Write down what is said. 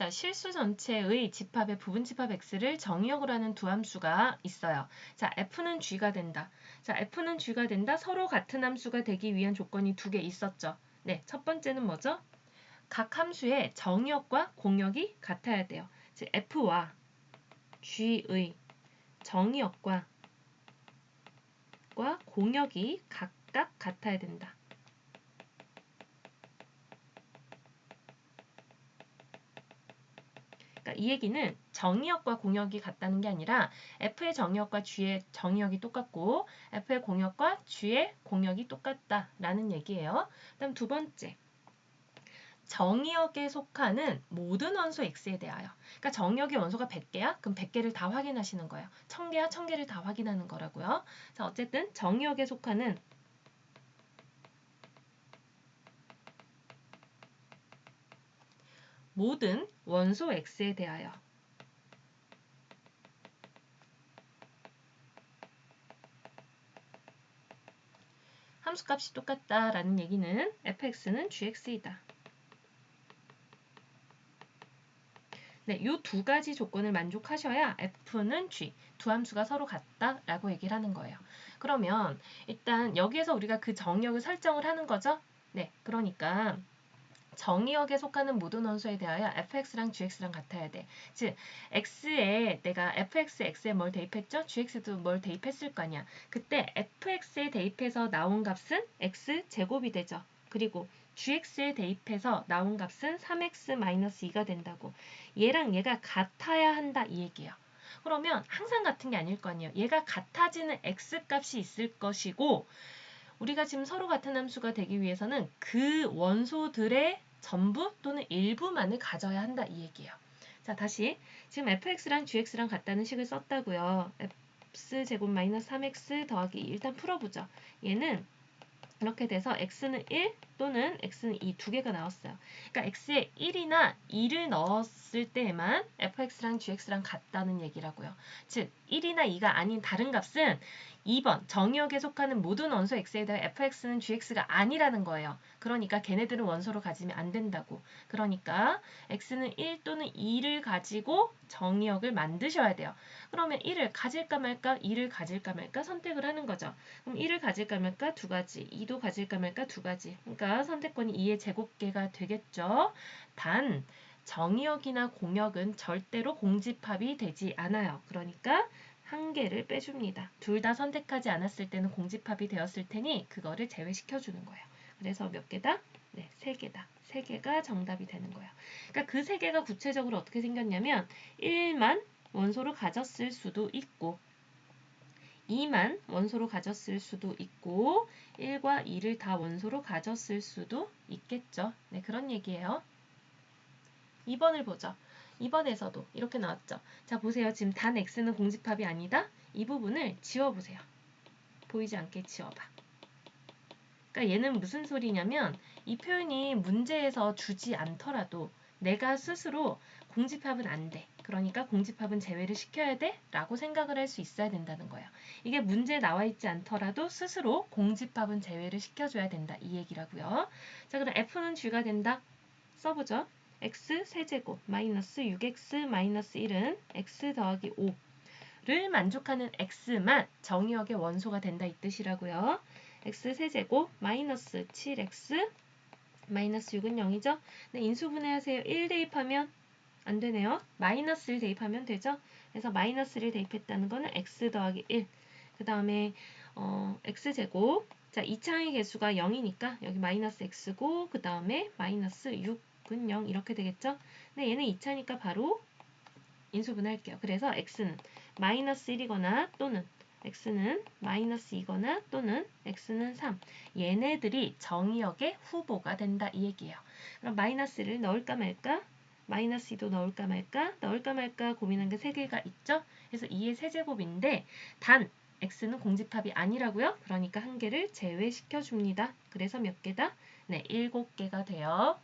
자, 실수 전체의 집합의 부분 집합 x를 정의역으로 하는 두 함수가 있어요. 자, f는 g가 된다. 자, f는 g가 된다. 서로 같은 함수가 되기 위한 조건이 두 개 있었죠. 네, 첫 번째는 뭐죠? 각 함수의 정의역과 공역이 같아야 돼요. 즉 f와 g의 정의역과 공역이 각각 같아야 된다. 그러니까 이 얘기는 정의역과 공역이 같다는 게 아니라 f의 정의역과 g의 정의역이 똑같고 f의 공역과 g의 공역이 똑같다라는 얘기예요. 그다음 두 번째. 정의역에 속하는 모든 원소 x에 대하여. 그러니까 정의역의 원소가 100개야? 그럼 100개를 다 확인하시는 거예요. 1000개야? 1000개를 다 확인하는 거라고요. 자, 어쨌든 정의역에 속하는 모든 원소 x에 대하여 함수값이 똑같다라는 얘기는 fx는 gx이다. 네, 이두 가지 조건을 만족하셔야 f는 g, 두 함수가 서로 같다라고 얘기를 하는 거예요. 그러면 일단 여기에서 우리가 그 정의역을 설정을 하는 거죠. 네, 그러니까 정의역에 속하는 모든 원소에 대하여 fx랑 gx랑 같아야 돼. 즉 x에 내가 fx, x에 뭘 대입했죠? gx도 뭘 대입했을 거 아니야. 그때 fx에 대입해서 나온 값은 x 제곱이 되죠. 그리고 gx에 대입해서 나온 값은 3x-2가 된다고. 얘랑 얘가 같아야 한다 이 얘기예요. 그러면 항상 같은 게 아닐 거 아니에요. 얘가 같아지는 x값이 있을 것이고 우리가 지금 서로 같은 함수가 되기 위해서는 그 원소들의 전부 또는 일부만을 가져야 한다 이 얘기예요. 자 다시 지금 fx랑 gx랑 같다는 식을 썼다고요. x제곱 마이너스 3x 더하기 일단 풀어보죠. 얘는 이렇게 돼서 x는 1 또는 x는 2두 개가 나왔어요. 그러니까 x에 1이나 2를 넣었을 때에만 fx랑 gx랑 같다는 얘기라고요. 즉 1이나 2가 아닌 다른 값은 2번 정의역에 속하는 모든 원소 x에 대해 fx는 gx가 아니라는 거예요. 그러니까 걔네들은 원소로 가지면 안 된다고. 그러니까 x는 1 또는 2를 가지고 정의역을 만드셔야 돼요. 그러면 1을 가질까 말까, 2를 가질까 말까 선택을 하는 거죠. 그럼 1을 가질까 말까 두 가지, 2도 가질까 말까 두 가지. 그러니까 선택권이 2의 제곱계가 되겠죠. 단 정의역이나 공역은 절대로 공집합이 되지 않아요. 그러니까 한 개를 빼줍니다. 둘 다 선택하지 않았을 때는 공집합이 되었을 테니 그거를 제외시켜 주는 거예요. 그래서 몇 개다? 네, 세 개다. 세 개가 정답이 되는 거예요. 그러니까 그 세 개가 구체적으로 어떻게 생겼냐면 1만 원소로 가졌을 수도 있고 2만 원소로 가졌을 수도 있고 1과 2를 다 원소로 가졌을 수도 있겠죠. 네, 그런 얘기예요. 2번을 보죠. 2번에서도 이렇게 나왔죠. 자, 보세요. 지금 단 x는 공집합이 아니다. 이 부분을 지워보세요. 보이지 않게 지워봐. 그러니까 얘는 무슨 소리냐면 이 표현이 문제에서 주지 않더라도 내가 스스로 공집합은 안 돼. 그러니까 공집합은 제외를 시켜야 돼? 라고 생각을 할 수 있어야 된다는 거예요. 이게 문제에 나와 있지 않더라도 스스로 공집합은 제외를 시켜줘야 된다. 이 얘기라고요. 자, 그럼 F는 G가 된다. 써보죠. x 세제곱 마이너스 6x 마이너스 1은 x 더하기 5를 만족하는 x만 정의역의 원소가 된다 이 뜻이라고요. x 세제곱 마이너스 7x 마이너스 6은 0이죠. 네, 인수분해하세요. 1 대입하면 안 되네요. 마이너스를 대입하면 되죠. 그래서 마이너스를 대입했다는 거는 x 더하기 1. 그 다음에 어, x제곱 자, 2차의 개수가 0이니까 여기 마이너스 x고 그 다음에 마이너스 6 6은 0 이렇게 되겠죠? 근데 얘는 2차니까 바로 인수분할게요. 그래서 x는 마이너스 1이거나 또는 x는 마이너스 2거나 또는 x는 3. 얘네들이 정의역의 후보가 된다 이 얘기예요. 그럼 마이너스를 넣을까 말까? 마이너스 2도 넣을까 말까? 넣을까 말까 고민한 게 3개가 있죠? 그래서 2의 세제곱인데 단 x는 공집합이 아니라고요? 그러니까 한 개를 제외시켜 줍니다. 그래서 몇 개다? 네, 7개가 돼요.